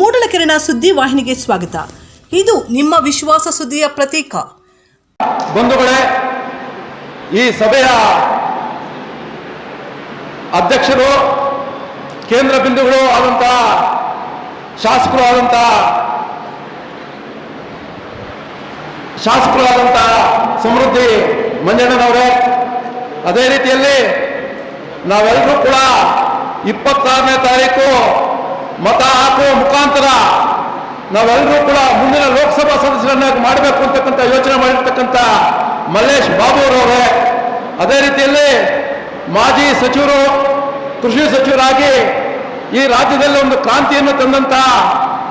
ಮೂಡಲಕೆರೆನ ಸುದ್ದಿ ವಾಹಿನಿಗೆ ಸ್ವಾಗತ. ಇದು ನಿಮ್ಮ ವಿಶ್ವಾಸ ಸುದ್ದಿಯ ಪ್ರತೀಕ. ಬಂಧುಗಳೇ, ಈ ಸಭೆಯ ಅಧ್ಯಕ್ಷರು, ಕೇಂದ್ರ ಬಿಂದುಗಳು ಆದಂತಹ ಶಾಸಕರು ಆದಂತಹ ಶಾಸಕರು ಆದಂತಹ ಸಮೃದ್ಧಿ ಮಂಜಣ್ಣನವರೇ, ಅದೇ ರೀತಿಯಲ್ಲಿ ನಾವೆಲ್ಲರೂ ಕೂಡ ಇಪ್ಪತ್ತಾರನೇ ತಾರೀಕು ಮತ ಹಾಕುವ ಮುಖಾಂತರ ನಾವೆಲ್ಲರೂ ಕೂಡ ಮುಂದಿನ ಲೋಕಸಭಾ ಸದಸ್ಯರನ್ನಾಗಿ ಮಾಡಬೇಕು ಅಂತಕ್ಕಂಥ ಯೋಚನೆ ಮಾಡಿರ್ತಕ್ಕಂಥ ಮಲ್ಲೇಶ್ ಬಾಬು ಅವರವರೇ ಅದೇ ರೀತಿಯಲ್ಲಿ ಮಾಜಿ ಸಚಿವರು, ಕೃಷಿ ಸಚಿವರಾಗಿ ಈ ರಾಜ್ಯದಲ್ಲಿ ಒಂದು ಕ್ರಾಂತಿಯನ್ನು ತಂದಂತ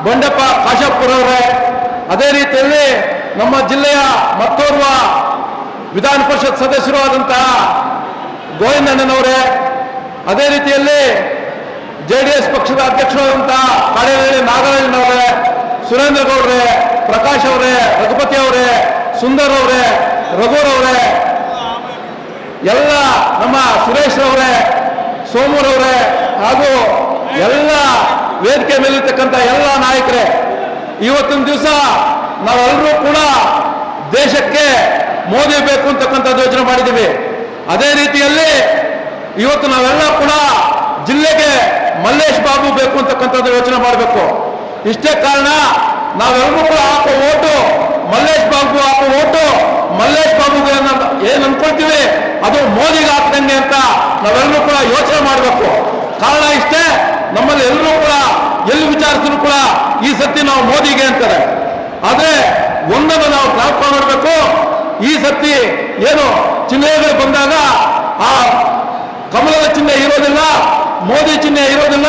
ಬಂಡಪ್ಪ ಕಾಶಪ್ಪರವರೇ ಅದೇ ರೀತಿಯಲ್ಲಿ ನಮ್ಮ ಜಿಲ್ಲೆಯ ಮತ್ತೋರ್ವ ವಿಧಾನ ಪರಿಷತ್ ಸದಸ್ಯರು ಆದಂತಹ ಗೋವಿಂದಣ್ಣನವರೇ, ಅದೇ ರೀತಿಯಲ್ಲಿ ಜೆ ಡಿ ಎಸ್ ಪಕ್ಷದ ಅಧ್ಯಕ್ಷರಾದಂತಹ ಕಾಡೇನಹಳ್ಳಿ ನಾಗರಾಜನವರೇ ಸುರೇಂದ್ರ ಗೌಡ್ರೆ, ಪ್ರಕಾಶ್ ಅವರೇ, ರಘುಪತಿ ಅವರೇ, ಸುಂದರ್ ಅವರೇ ರಘುರವರೇ ಎಲ್ಲ ನಮ್ಮ ಸುರೇಶ್ ಅವರೇ ಸೋಮರವರೇ ಹಾಗೂ ಎಲ್ಲ ವೇದಿಕೆ ಮೇಲಿರ್ತಕ್ಕಂಥ ಎಲ್ಲ ನಾಯಕರೇ, ಇವತ್ತಿನ ದಿವಸ ನಾವೆಲ್ಲರೂ ಕೂಡ ದೇಶಕ್ಕೆ ಮೋದಿ ಬೇಕು ಅಂತಕ್ಕಂಥದ್ದು ಯೋಚನೆ ಮಾಡಿದ್ದೀವಿ. ಅದೇ ರೀತಿಯಲ್ಲಿ ಇವತ್ತು ನಾವೆಲ್ಲ ಕೂಡ ಜಿಲ್ಲೆಗೆ ಮಲ್ಲೇಶ್ ಬಾಬು ಬೇಕು ಅಂತಕ್ಕಂಥದ್ದು ಯೋಚನೆ ಮಾಡಬೇಕು. ಇಷ್ಟೇ ಕಾರಣ ನಾವೆಲ್ಲರೂ ಕೂಡ ಹಾಕೋ ಓಟು, ಮಲ್ಲೇಶ್ ಬಾಬು ಹಾಕೋ ಓಟು, ಮಲ್ಲೇಶ್ ಬಾಬುಗೆ ಏನ್- ಅನ್ಕೊಳ್ತೀವಿ, ಅದು ಮೋದಿಗೆ ಹಾಕ್ದಂಗೆ ಅಂತ ನಾವೆಲ್ಲರೂ ಕೂಡ ಯೋಚನೆ ಮಾಡಬೇಕು. ಕಾರಣ ಇಷ್ಟೇ, ನಮ್ಮಲ್ಲಿ ಎಲ್ಲರೂ ಕೂಡ, ಎಲ್ಲಿ ವಿಚಾರಿಸಿದ್ರು ಕೂಡ ಈ ಸತಿ ನಾವು ಮೋದಿಗೆ ಅಂತಾರೆ. ಆದ್ರೆ, ಒಂದನ್ನು ನಾವು ಜ್ಞಾಪಕ ಮಾಡಬೇಕು. ಈ ಸತಿ ಏನು ಚಿಹ್ನೆಗಳು ಬಂದಾಗ ಆ ಕಮಲದ ಚಿಹ್ನೆ ಇರೋದಿಲ್ಲ, ಮೋದಿ ಚಿಹ್ನೆ ಇರೋದಿಲ್ಲ,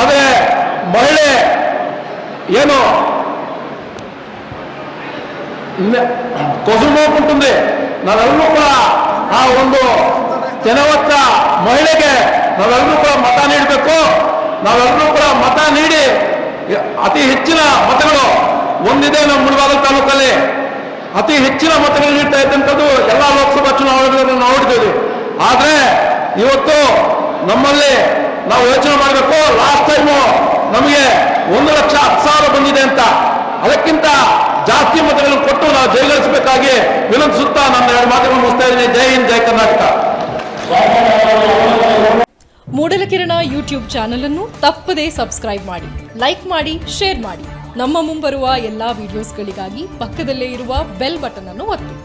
ಆದ್ರೆ ಮಹಿಳೆ ಏನು? ಕೊಸುಮೋಕುಂಟುಂದಿ ನಾವೆಲ್ಲರೂ ಕೂಡ ಆ ಒಂದು ಜನವತ್ತ ಮಹಿಳೆಗೆ ನಾವೆಲ್ಲರೂ ಕೂಡ ಮತ ನೀಡಬೇಕು. ನಾವೆಲ್ಲರೂ ಕೂಡ ಮತ ನೀಡಿ ಅತಿ ಹೆಚ್ಚಿನ ಮತಗಳು ಒಂದಿದೆ ನಮ್ಮ ಮುಳಬಾಗಲ್ ತಾಲೂಕಲ್ಲಿ. ಅತಿ ಹೆಚ್ಚಿನ ಮತಗಳು ನೀಡ್ತಾ ಇದ್ದಂಥದ್ದು ಎಲ್ಲ ಲೋಕಸಭಾ ಚುನಾವಣೆಗಳನ್ನು ನಾವು ನೋಡಿದ್ದೀವಿ. ಆದರೆ ಇವತ್ತು ನಮ್ಮಲ್ಲಿ ನಾವು ಯೋಚನೆ ಮಾಡಬೇಕು ಲಾಸ್ಟ್ ಟೈಮು ನಮಗೆ ಒಂದು ಲಕ್ಷ ಹತ್ತು ಸಾವಿರ ಬಂದಿದೆ ಅಂತ. ಅದಕ್ಕಿಂತ ಜಾಸ್ತಿ ಮತಗಳನ್ನು ಕೊಟ್ಟು ನಾವು ಜಯಗಳಿಸಬೇಕಾಗಿ ವಿನಂತಿಸುತ್ತಾ ನನ್ನ ಎರಡು ಮಾತುಗಳನ್ನು ಮುಗಿಸ್ತಾ ಇದ್ದೀನಿ. ಜೈ ಹಿಂದ್, ಜೈ ಕರ್ನಾಟಕ. ಮೂಡಲಕಿರಣ ಯೂಟ್ಯೂಬ್ ಚಾನೆಲ್ ಅನ್ನು ತಪ್ಪದೇ ಸಬ್ಸ್ಕ್ರೈಬ್ ಮಾಡಿ, ಲೈಕ್ ಮಾಡಿ, ಶೇರ್ ಮಾಡಿ. ನಮ್ಮ ಮುಂಬರುವ ಎಲ್ಲಾ ವಿಡಿಯೋಸ್ಗಳಿಗಾಗಿ ಪಕ್ಕದಲ್ಲೇ ಇರುವ ಬೆಲ್ ಬಟನ್ ಅನ್ನು ಒತ್ತಿ.